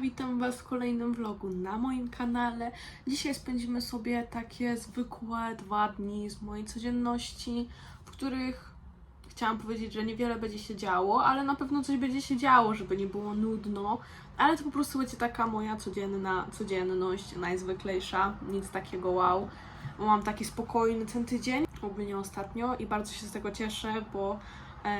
Witam Was w kolejnym vlogu na moim kanale. Dzisiaj spędzimy sobie takie zwykłe dwa dni z mojej codzienności, w których chciałam powiedzieć, że niewiele będzie się działo, ale na pewno coś będzie się działo, żeby nie było nudno. Ale to po prostu będzie taka moja codzienna codzienność, najzwyklejsza, nic takiego wow. Bo Mam taki spokojny ten tydzień, ogólnie ostatnio i bardzo się z tego cieszę, bo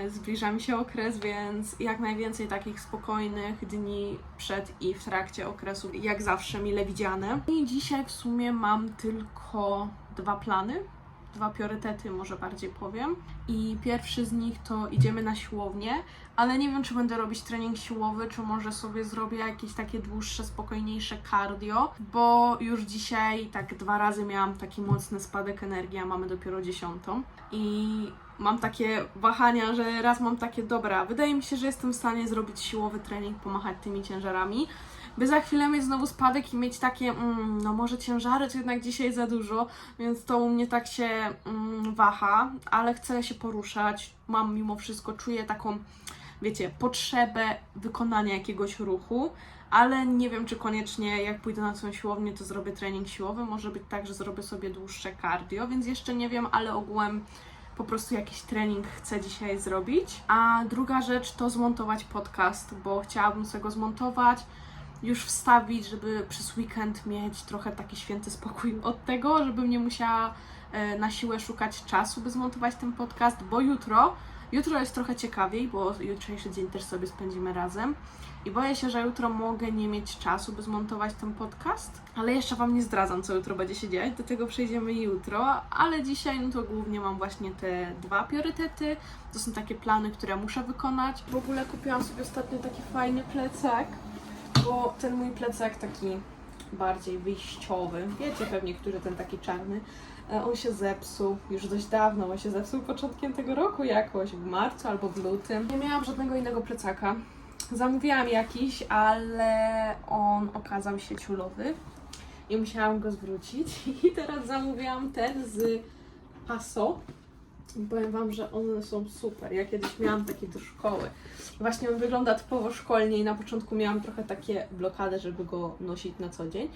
zbliża mi się okres, więc jak najwięcej takich spokojnych dni przed i w trakcie okresu, jak zawsze mile widziane. I dzisiaj w sumie mam tylko dwa plany, dwa priorytety, może bardziej powiem. I pierwszy z nich to idziemy na siłownię, ale nie wiem, czy będę robić trening siłowy, czy może sobie zrobię jakieś takie dłuższe, spokojniejsze cardio, bo już dzisiaj tak dwa razy miałam taki mocny spadek energii, a mamy dopiero dziesiątą. I mam takie wahania, że raz mam takie, dobra, wydaje mi się, że jestem w stanie zrobić siłowy trening, pomachać tymi ciężarami, by za chwilę mieć znowu spadek i mieć takie, mm, no może ciężary to jednak dzisiaj za dużo, więc to u mnie tak się mm, waha, ale chcę się poruszać, mam mimo wszystko, czuję taką, wiecie, potrzebę wykonania jakiegoś ruchu, ale nie wiem, czy koniecznie jak pójdę na tą siłownię, to zrobię trening siłowy, może być tak, że zrobię sobie dłuższe cardio, więc jeszcze nie wiem, ale ogółem po prostu jakiś trening chcę dzisiaj zrobić. A druga rzecz to zmontować podcast, bo chciałabym sobie go zmontować, już wstawić, żeby przez weekend mieć trochę taki święty spokój od tego, żebym nie musiała e, na siłę szukać czasu, by zmontować ten podcast, bo jutro, jutro jest trochę ciekawiej, bo jutrzejszy dzień też sobie spędzimy razem. I boję się, że jutro mogę nie mieć czasu, by zmontować ten podcast, ale jeszcze Wam nie zdradzam, co jutro będzie się dziać, do tego przejdziemy jutro, ale dzisiaj no to głównie mam właśnie te dwa priorytety, to są takie plany, które muszę wykonać. W ogóle kupiłam sobie ostatnio taki fajny plecak, bo ten mój plecak taki bardziej wyjściowy, wiecie pewnie, który ten taki czarny, e, on się zepsuł już dość dawno, on się zepsuł początkiem tego roku jakoś, w marcu albo w lutym. Nie miałam żadnego innego plecaka. Zamówiłam jakiś, ale on okazał się ciulowy i musiałam go zwrócić. I teraz zamówiłam ten z Paso. Powiem Wam, że one są super. Ja kiedyś miałam takie do szkoły. Właśnie on wygląda typowo szkolnie i na początku miałam trochę takie blokady, żeby go nosić na co dzień.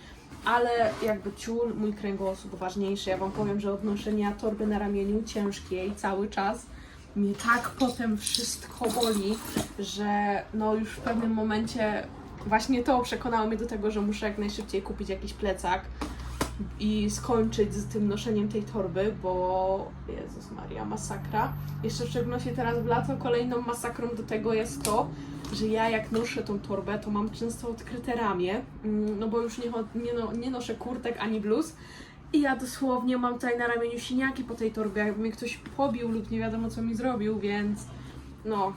Ale jakby ciul, mój kręgosłup ważniejszy. Ja Wam powiem, że od noszenia torby na ramieniu ciężkiej cały czas mnie tak potem wszystko boli, że no już w pewnym momencie właśnie to przekonało mnie do tego, że muszę jak najszybciej kupić jakiś plecak i skończyć z tym noszeniem tej torby, bo Jezus Maria, masakra. Jeszcze w szczególności teraz w lato kolejną masakrą do tego jest to, że ja jak noszę tą torbę, to mam często odkryte ramię, mm, no bo już nie, nie, no, nie noszę kurtek ani bluz, i ja dosłownie mam tutaj na ramieniu siniaki po tej torbie, jakby mnie ktoś pobił lub nie wiadomo co mi zrobił, więc no.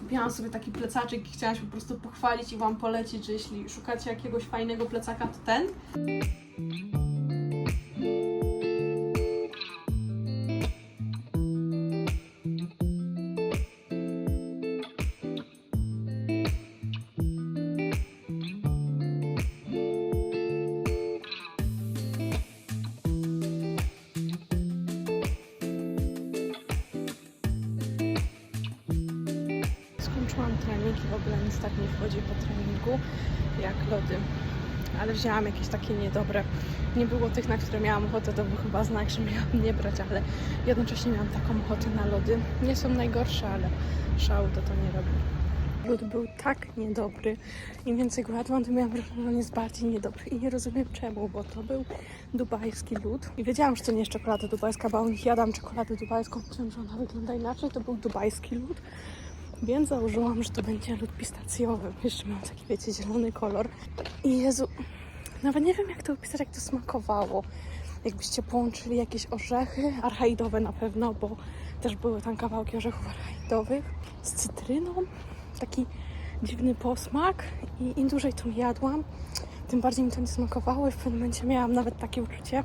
Kupiłam sobie taki plecaczek i chciałam się po prostu pochwalić i Wam polecić, że jeśli szukacie jakiegoś fajnego plecaka, to ten. Skończyłam trening i w ogóle nic tak nie wchodzi po treningu jak lody. Ale wzięłam jakieś takie niedobre. Nie było tych, na które miałam ochotę, to był chyba znak, że miałam nie brać, ale jednocześnie miałam taką ochotę na lody. Nie są najgorsze, ale szału to to nie robi. Lód był tak niedobry. Im więcej go jadłam, tym miałam wrażenie, że on jest bardziej niedobry. I nie rozumiem czemu, bo to był dubajski lód. I wiedziałam, że to nie jest czekolada dubajska, bo nich jadam czekoladę dubajską. Myślałam, że ona wygląda inaczej. To był dubajski lód. Więc założyłam, że to będzie lód pistacjowy. Jeszcze miał taki, wiecie, zielony kolor. I Jezu, nawet nie wiem jak to opisać, jak to smakowało. Jakbyście połączyli jakieś orzechy, archaidowe na pewno, bo też były tam kawałki orzechów archaidowych z cytryną. Taki dziwny posmak i im dłużej to jadłam, tym bardziej mi to nie smakowało i w pewnym momencie miałam nawet takie uczucie,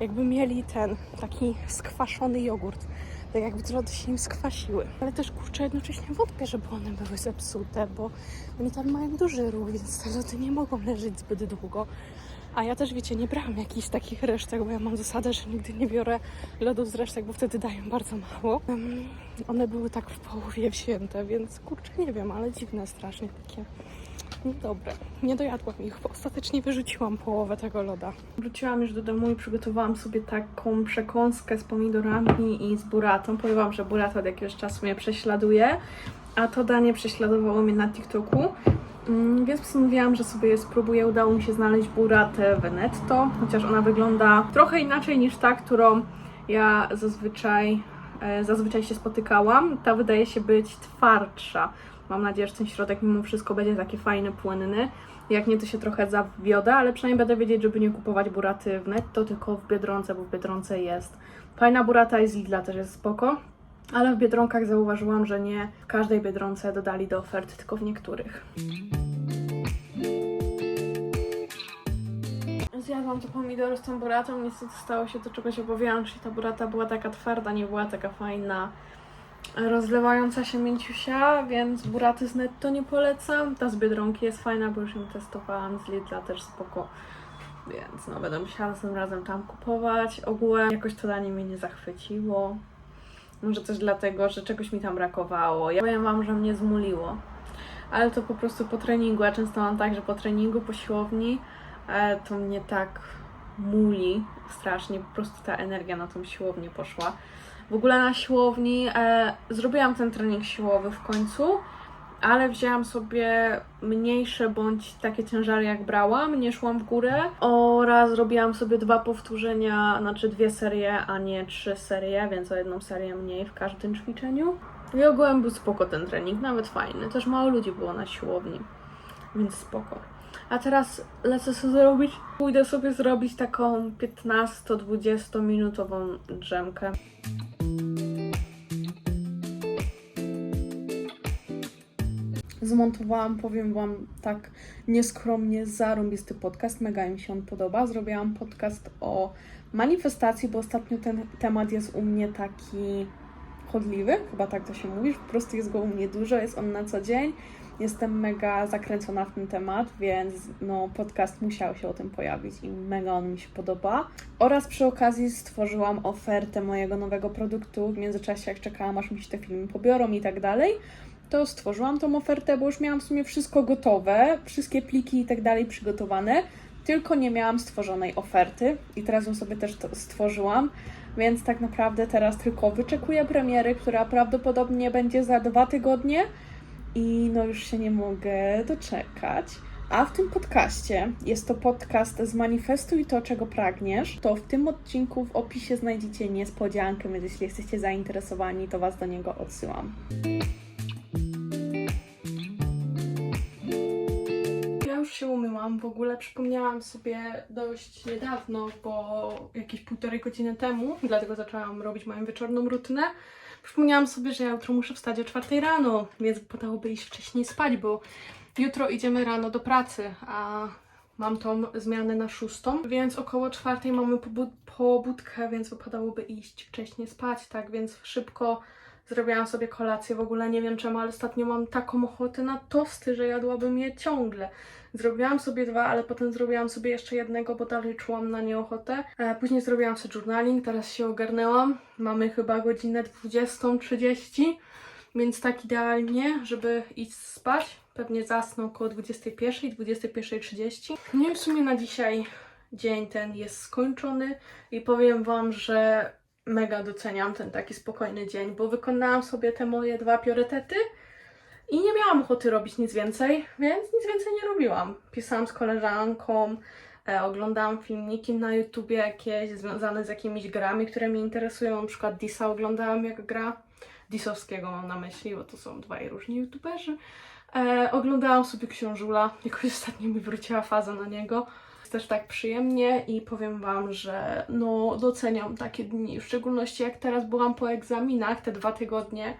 jakby mieli ten taki skwaszony jogurt. Tak jakby te się im skwasiły. Ale też kurczę, jednocześnie wątpię, żeby one były zepsute, bo oni tam mają duży ruch, więc te lody nie mogą leżeć zbyt długo. A ja też, wiecie, nie brałam jakichś takich resztek, bo ja mam zasadę, że nigdy nie biorę lodów z resztek, bo wtedy dają bardzo mało. Em, one były tak w połowie wzięte, więc kurczę, nie wiem, ale dziwne strasznie takie. Dobre. Nie dojadłam ich, bo ostatecznie wyrzuciłam połowę tego loda. Wróciłam już do domu i przygotowałam sobie taką przekąskę z pomidorami i z buratą. Powiem wam, że burata od jakiegoś czasu mnie prześladuje, a to danie prześladowało mnie na TikToku. Mm, Więc postanowiłam, że sobie je spróbuję. Udało mi się znaleźć buratę Venetto, chociaż ona wygląda trochę inaczej niż ta, którą ja zazwyczaj, e, zazwyczaj się spotykałam. Ta wydaje się być twardsza. Mam nadzieję, że ten środek mimo wszystko będzie taki fajny, płynny. Jak nie, to się trochę zawiodę, ale przynajmniej będę wiedzieć, żeby nie kupować buraty w netto, tylko w Biedronce, bo w Biedronce jest fajna burata i z Lidla też jest spoko. Ale w Biedronkach zauważyłam, że nie w każdej Biedronce dodali do oferty, tylko w niektórych. Zjadłam to pomidory z tą buratą, niestety stało się to, czego się obawiałam, czyli ta burata była taka twarda, nie była taka fajna, rozlewająca się mięciusia, więc buraty z netto nie polecam. Ta z Biedronki jest fajna, bo już ją testowałam, z Lidla też spoko. Więc no będę musiała tym razem tam kupować. Ogółem jakoś to danie mnie nie zachwyciło. Może też dlatego, że czegoś mi tam brakowało. Ja powiem Wam, że mnie zmuliło. Ale to po prostu po treningu. Ja często mam tak, że po treningu, po siłowni e, to mnie tak muli strasznie. Po prostu ta energia na tą siłownię poszła. W ogóle na siłowni e, zrobiłam ten trening siłowy w końcu, ale wzięłam sobie mniejsze bądź takie ciężary jak brałam, nie szłam w górę oraz robiłam sobie dwa powtórzenia, znaczy dwie serie, a nie trzy serie, więc o jedną serię mniej w każdym ćwiczeniu. I ogółem był spoko ten trening, nawet fajny. Też mało ludzi było na siłowni, więc spoko. A teraz lecę sobie zrobić, pójdę sobie zrobić taką 15-20 minutową drzemkę. Zmontowałam, powiem Wam tak nieskromnie, zarąbisty podcast. Mega mi się on podoba. Zrobiłam podcast o manifestacji, bo ostatnio ten temat jest u mnie taki chodliwy, chyba tak to się mówi. Po prostu jest go u mnie dużo, jest on na co dzień. Jestem mega zakręcona w ten temat, więc no, podcast musiał się o tym pojawić i mega on mi się podoba. Oraz przy okazji stworzyłam ofertę mojego nowego produktu. W międzyczasie, jak czekałam, aż mi się te filmy pobiorą i tak dalej, to stworzyłam tą ofertę, bo już miałam w sumie wszystko gotowe, wszystkie pliki i tak dalej przygotowane, tylko nie miałam stworzonej oferty i teraz ją sobie też stworzyłam, więc tak naprawdę teraz tylko wyczekuję premiery, która prawdopodobnie będzie za dwa tygodnie i no już się nie mogę doczekać. A w tym podcaście, jest to podcast z Manifestuj to, czego pragniesz, to w tym odcinku w opisie znajdziecie niespodziankę, więc jeśli jesteście zainteresowani, to Was do niego odsyłam. Się umyłam, w ogóle przypomniałam sobie dość niedawno, bo jakieś półtorej godziny temu, dlatego zaczęłam robić moją wieczorną rutynę. Przypomniałam sobie, że ja jutro muszę wstać o czwartej rano, więc wypadałoby iść wcześniej spać, bo jutro idziemy rano do pracy, a mam tą zmianę na szóstą, więc około czwartej mamy pobud- pobudkę, więc wypadałoby iść wcześniej spać, tak więc szybko zrobiłam sobie kolację. W ogóle nie wiem czemu, ale ostatnio mam taką ochotę na tosty, że jadłabym je ciągle. Zrobiłam sobie dwa, ale potem zrobiłam sobie jeszcze jednego, bo dalej czułam na nie ochotę. E, później zrobiłam sobie journaling, teraz się ogarnęłam. Mamy chyba godzinę 20.30, więc tak idealnie, żeby iść spać. Pewnie zasnę około 21.00, 21.30. No i w sumie na dzisiaj dzień ten jest skończony i powiem Wam, że mega doceniam ten taki spokojny dzień, bo wykonałam sobie te moje dwa priorytety i nie miałam ochoty robić nic więcej, więc nic więcej nie robiłam. Pisałam z koleżanką, e, oglądałam filmiki na YouTubie jakieś związane z jakimiś grami, które mnie interesują. Na przykład Disa oglądałam jak gra. Disowskiego mam na myśli, bo to są dwaj różni YouTuberzy. E, oglądałam sobie Książula, jakoś ostatnio mi wróciła faza na niego. Jest też tak przyjemnie i powiem Wam, że no doceniam takie dni, w szczególności jak teraz byłam po egzaminach, te dwa tygodnie.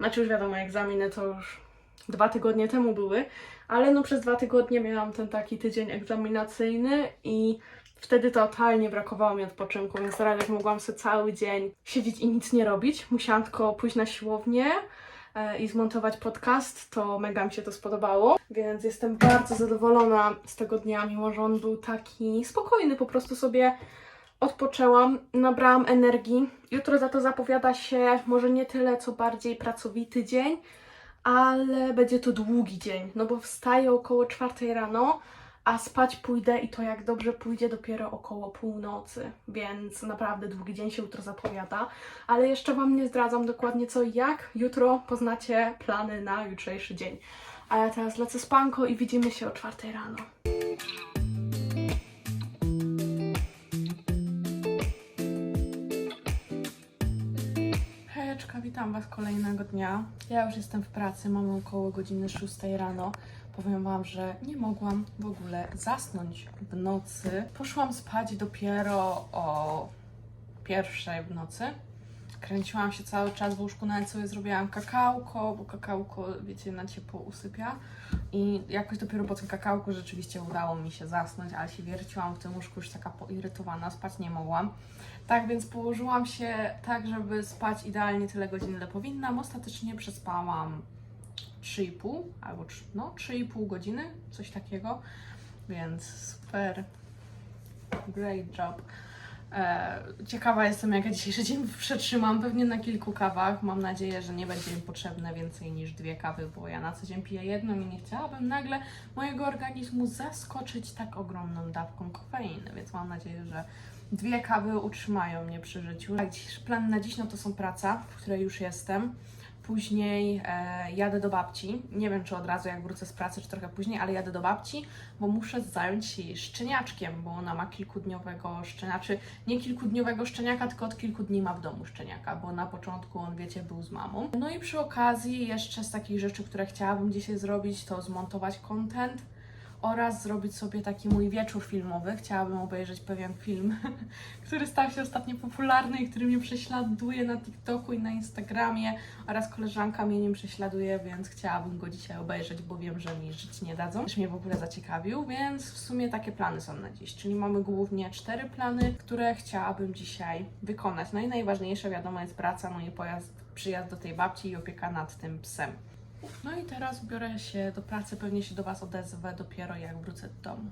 Znaczy już wiadomo, egzaminy to już dwa tygodnie temu były, ale no przez dwa tygodnie miałam ten taki tydzień egzaminacyjny i wtedy totalnie brakowało mi odpoczynku, więc jak mogłam sobie cały dzień siedzieć i nic nie robić, musiałam tylko pójść na siłownię, e, i zmontować podcast, to mega mi się to spodobało, więc jestem bardzo zadowolona z tego dnia, mimo że on był taki spokojny, po prostu sobie odpoczęłam, nabrałam energii. Jutro za to zapowiada się może nie tyle, co bardziej pracowity dzień, ale będzie to długi dzień, no bo wstaję około czwartej rano, a spać pójdę i to jak dobrze pójdzie dopiero około północy, więc naprawdę długi dzień się jutro zapowiada, ale jeszcze Wam nie zdradzam dokładnie co i jak. Jutro poznacie plany na jutrzejszy dzień. A ja teraz lecę spanko i widzimy się o czwartej rano. Witam Was kolejnego dnia. Ja już jestem w pracy, mamy około godziny 6 rano. Powiem Wam, że nie mogłam w ogóle zasnąć w nocy. Poszłam spać dopiero o pierwszej w nocy. Kręciłam się cały czas w łóżku, nawet sobie zrobiłam kakałko, bo kakałko, wiecie, na ciepło usypia. I jakoś dopiero po tym kakałku rzeczywiście udało mi się zasnąć, ale się wierciłam w tym łóżku już taka poirytowana, spać nie mogłam. Tak więc położyłam się tak, żeby spać idealnie tyle godzin, ile powinnam. Ostatecznie przespałam 3,5 albo trz- no 3,5 godziny, coś takiego. Więc super. Great job. E, ciekawa jestem, jak ja dzisiejszy dzień przetrzymam. Pewnie na kilku kawach. Mam nadzieję, że nie będzie mi potrzebne więcej niż dwie kawy, bo ja na co dzień piję jedną i nie chciałabym nagle mojego organizmu zaskoczyć tak ogromną dawką kofeiny. Więc mam nadzieję, że dwie kawy utrzymają mnie przy życiu. Tak, plan na dziś no to są praca, w której już jestem. Później e, jadę do babci. Nie wiem, czy od razu jak wrócę z pracy, czy trochę później, ale jadę do babci, bo muszę zająć się jej szczeniaczkiem, bo ona ma kilkudniowego szczeniaka, czy nie kilkudniowego szczeniaka, tylko od kilku dni ma w domu szczeniaka, bo na początku on, wiecie, był z mamą. No i przy okazji jeszcze z takich rzeczy, które chciałabym dzisiaj zrobić, to zmontować content oraz zrobić sobie taki mój wieczór filmowy. Chciałabym obejrzeć pewien film, który stał się ostatnio popularny i który mnie prześladuje na TikToku i na Instagramie oraz koleżanka mnie nim prześladuje, więc chciałabym go dzisiaj obejrzeć, bo wiem, że mi żyć nie dadzą. Też mnie w ogóle zaciekawił, więc w sumie takie plany są na dziś. Czyli mamy głównie cztery plany, które chciałabym dzisiaj wykonać. No i najważniejsze wiadomo jest praca, no i pojazd, przyjazd do tej babci i opieka nad tym psem. No i teraz biorę się do pracy, pewnie się do Was odezwę dopiero jak wrócę do domu.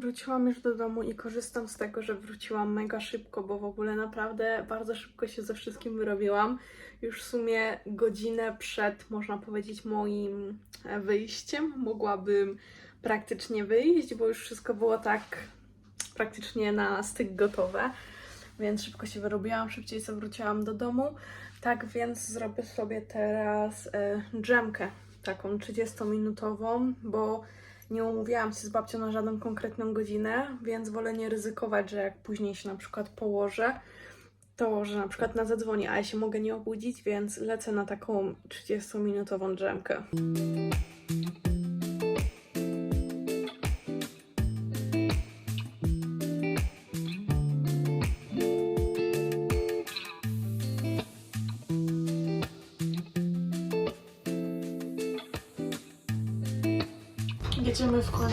Wróciłam już do domu i korzystam z tego, że wróciłam mega szybko, bo w ogóle naprawdę bardzo szybko się ze wszystkim wyrobiłam. Już w sumie godzinę przed, można powiedzieć, moim wyjściem mogłabym praktycznie wyjść, bo już wszystko było tak praktycznie na styk gotowe więc szybko się wyrobiłam, szybciej sobie wróciłam do domu. Tak więc zrobię sobie teraz e, dżemkę, taką 30-minutową, bo nie umówiłam się z babcią na żadną konkretną godzinę, więc wolę nie ryzykować, że jak później się na przykład położę, to że na przykład na zadzwoni, a ja się mogę nie obudzić, więc lecę na taką 30-minutową dżemkę.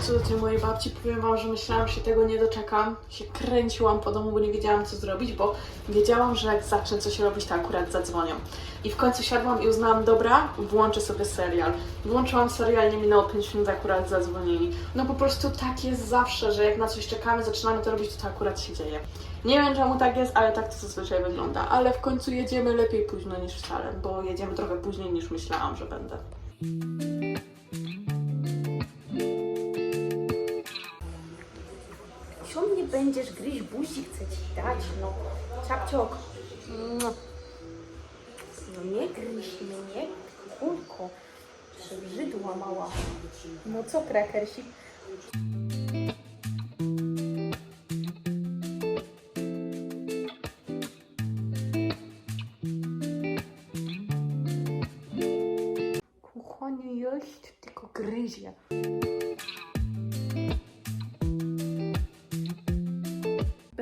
Końcu do mojej babci. Powiem wam, że myślałam, że się tego nie doczekam. Się kręciłam po domu, bo nie wiedziałam co zrobić, bo wiedziałam, że jak zacznę coś robić, to akurat zadzwonią. I w końcu siadłam i uznałam, dobra, włączę sobie serial. Włączyłam serial, nie minęło 5 minut, akurat zadzwonili. No po prostu tak jest zawsze, że jak na coś czekamy, zaczynamy to robić, to to akurat się dzieje. Nie wiem czemu tak jest, ale tak to zazwyczaj wygląda. Ale w końcu jedziemy lepiej późno niż wcale, bo jedziemy trochę później niż myślałam, że będę. Będziesz gryźć buzi, chcę ci dać, no. Czapciok. No nie gryź mnie, kulko. Przebrzydła mała. No co, krakersik? Kuchoniu jest, tylko gryzie.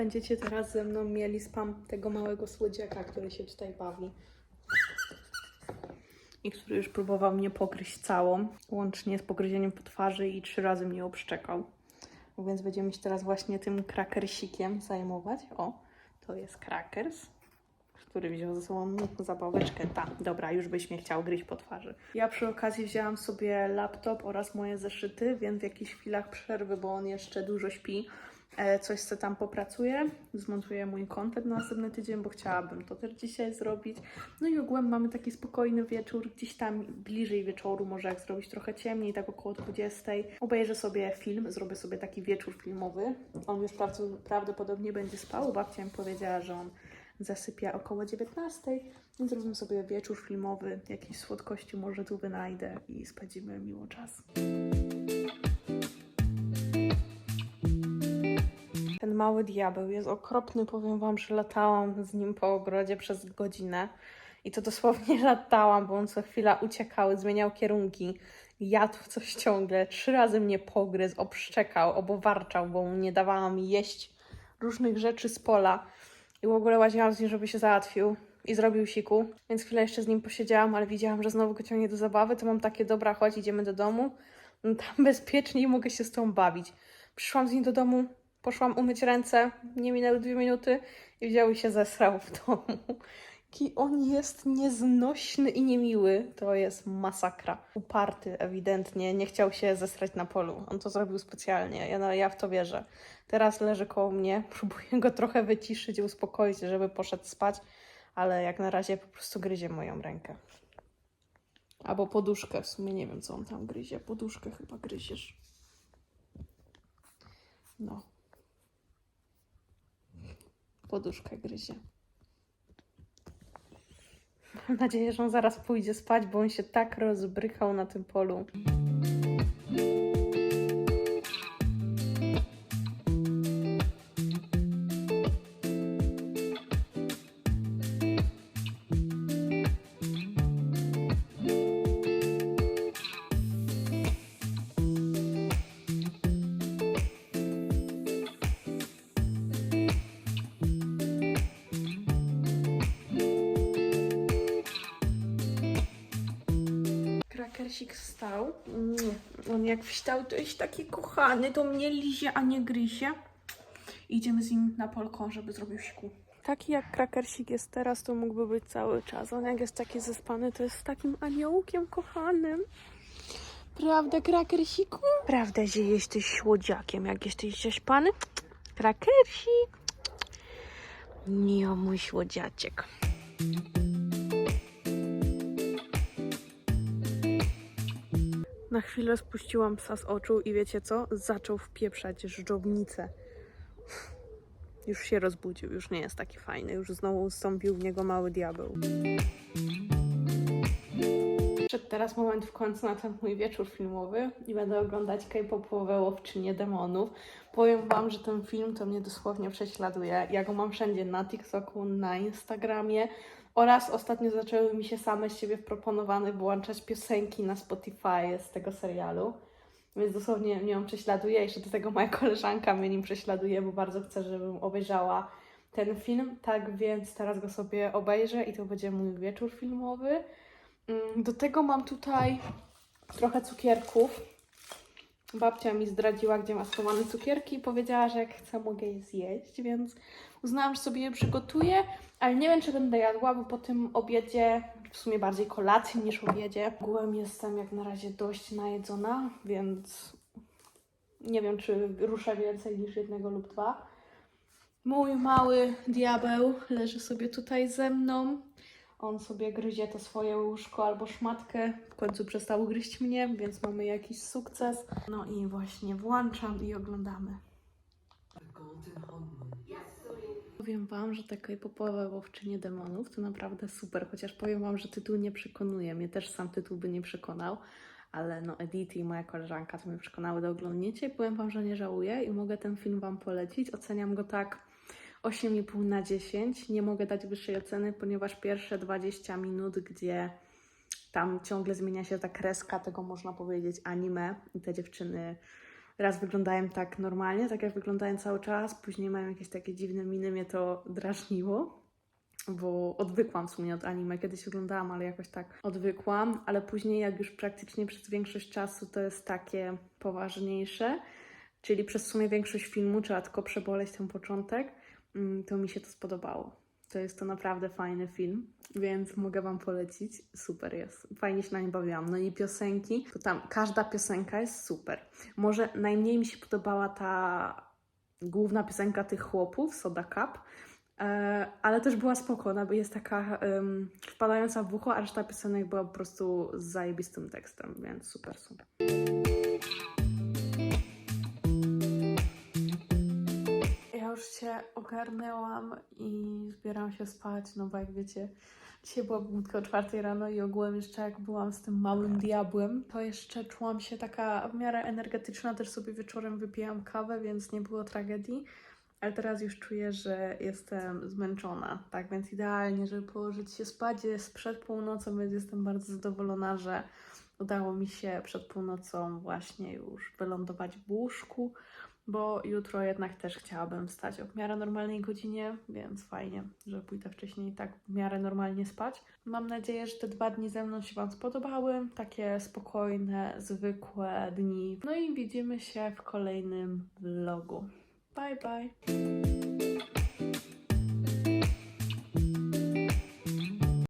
Będziecie teraz ze mną mieli spam tego małego słodziaka, który się tutaj bawi. I który już próbował mnie pogryźć całą, łącznie z pogryzieniem po twarzy i trzy razy mnie obszczekał. Więc będziemy się teraz właśnie tym krakersikiem zajmować. O, to jest krakers, który wziął ze sobą zabaweczkę. Ta, dobra, już byś mnie chciał gryźć po twarzy. Ja przy okazji wzięłam sobie laptop oraz moje zeszyty, więc w jakichś chwilach przerwy, bo on jeszcze dużo śpi, coś co tam popracuję, zmontuję mój content na następny tydzień, bo chciałabym to też dzisiaj zrobić. No i ogółem mamy taki spokojny wieczór, gdzieś tam bliżej wieczoru, może jak zrobić trochę ciemniej, tak około 20. Obejrzę sobie film, zrobię sobie taki wieczór filmowy. On już prawd- prawdopodobnie będzie spał, babcia mi powiedziała, że on zasypia około 19, więc zrobimy sobie wieczór filmowy, jakieś słodkości może tu wynajdę i spędzimy miło czas. Mały diabeł. Jest okropny, powiem Wam, że latałam z nim po ogrodzie przez godzinę i to dosłownie latałam, bo on co chwila uciekał, zmieniał kierunki, jadł coś ciągle, trzy razy mnie pogryzł, obszczekał, obowarczał, bo mu nie dawałam jeść różnych rzeczy z pola. I w ogóle łaziłam z nim, żeby się załatwił i zrobił siku, więc chwilę jeszcze z nim posiedziałam, ale widziałam, że znowu go ciągnie do zabawy, to mam takie, dobra, chodź, idziemy do domu, no tam bezpiecznie mogę się z tą bawić. Przyszłam z nim do domu, poszłam umyć ręce, nie minęły dwie minuty i wziął i się zesrał w domu. Jaki on jest nieznośny i niemiły. To jest masakra. Uparty ewidentnie, nie chciał się zesrać na polu. On to zrobił specjalnie, ja, no, ja w to wierzę. Teraz leży koło mnie, próbuję go trochę wyciszyć uspokoić, żeby poszedł spać, ale jak na razie po prostu gryzie moją rękę. Albo poduszkę, w sumie nie wiem co on tam gryzie. Poduszkę chyba gryziesz. No. Poduszkę gryzie. Mam nadzieję, że on zaraz pójdzie spać, bo on się tak rozbrychał na tym polu. Krakersik wstał. Mm, On jak wstał, to jest taki kochany, to mnie lizie, a nie gryzie. Idziemy z nim na polką, żeby zrobił siku. Taki jak krakersik jest teraz, to mógłby być cały czas. On jak jest taki zespany, to jest takim aniołkiem kochanym. Prawda, krakersiku? Prawda, że jesteś słodziakiem, jak jesteś zaśpany? Krakersik. Nie, mój słodziaczek. Na chwilę spuściłam psa z oczu i wiecie co? Zaczął wpieprzać żdżownicę. Już się rozbudził, już nie jest taki fajny, już znowu ustąpił w niego mały diabeł. Przyszedł teraz moment w końcu na ten mój wieczór filmowy i będę oglądać K-popowe łowczynie demonów. Powiem Wam, że ten film to mnie dosłownie prześladuje. Ja go mam wszędzie na TikToku, na Instagramie oraz ostatnio zaczęły mi się same z siebie proponowane włączać piosenki na Spotify z tego serialu. Więc dosłownie mnie on prześladuje. Jeszcze do tego moja koleżanka mnie nim prześladuje, bo bardzo chce, żebym obejrzała ten film. Tak więc teraz go sobie obejrzę i to będzie mój wieczór filmowy. Mm, Do tego mam tutaj trochę cukierków. Babcia mi zdradziła, gdzie ma schowane cukierki i powiedziała, że jak chcę, mogę je zjeść, więc uznałam, że sobie je przygotuję, ale nie wiem, czy będę jadła, bo po tym obiedzie, w sumie bardziej kolacji niż obiedzie, ogółem jestem jak na razie dość najedzona, więc nie wiem, czy ruszę więcej niż jednego lub dwa. Mój mały diabeł leży sobie tutaj ze mną. On sobie gryzie to swoje łóżko albo szmatkę. W końcu przestał gryźć mnie, więc mamy jakiś sukces. No i właśnie włączam i oglądamy. Powiem Wam, że takie popowe łowczynie demonów to naprawdę super, chociaż powiem Wam, że tytuł nie przekonuje. Mnie też sam tytuł by nie przekonał, ale no Edith i moja koleżanka to mnie przekonały do oglądnięcia i powiem Wam, że nie żałuję i mogę ten film Wam polecić. Oceniam go tak 8,5 na 10. Nie mogę dać wyższej oceny, ponieważ pierwsze 20 minut, gdzie tam ciągle zmienia się ta kreska tego, można powiedzieć, anime i te dziewczyny raz wyglądają tak normalnie, tak jak wyglądają cały czas, później mają jakieś takie dziwne miny, mnie to drażniło, bo odwykłam w sumie od anime, kiedyś oglądałam, ale jakoś tak odwykłam, ale później jak już praktycznie przez większość czasu to jest takie poważniejsze, czyli przez sumie większość filmu trzeba tylko przeboleć ten początek, to mi się to spodobało. To jest to naprawdę fajny film, więc mogę Wam polecić. Super jest. Fajnie się na nie bawiłam. No i piosenki, to tam każda piosenka jest super. Może najmniej mi się podobała ta główna piosenka tych chłopów, Soda Cup, e, ale też była spokojna, bo jest taka em, wpadająca w ucho, a reszta piosenek była po prostu z zajebistym tekstem, więc super, super. Się ogarnęłam i zbieram się spać, no bo jak wiecie, dzisiaj była budka o czwartej rano i ogółem jeszcze jak byłam z tym małym diabłem, to jeszcze czułam się taka w miarę energetyczna, też sobie wieczorem wypijałam kawę, więc nie było tragedii. Ale teraz już czuję, że jestem zmęczona, tak więc idealnie, żeby położyć się spać jest przed północą, więc jestem bardzo zadowolona, że udało mi się przed północą właśnie już wylądować w łóżku bo jutro jednak też chciałabym wstać o w miarę normalnej godzinie, więc fajnie, że pójdę wcześniej tak w miarę normalnie spać. Mam nadzieję, że te dwa dni ze mną się Wam spodobały, takie spokojne, zwykłe dni. No i widzimy się w kolejnym vlogu. Bye bye!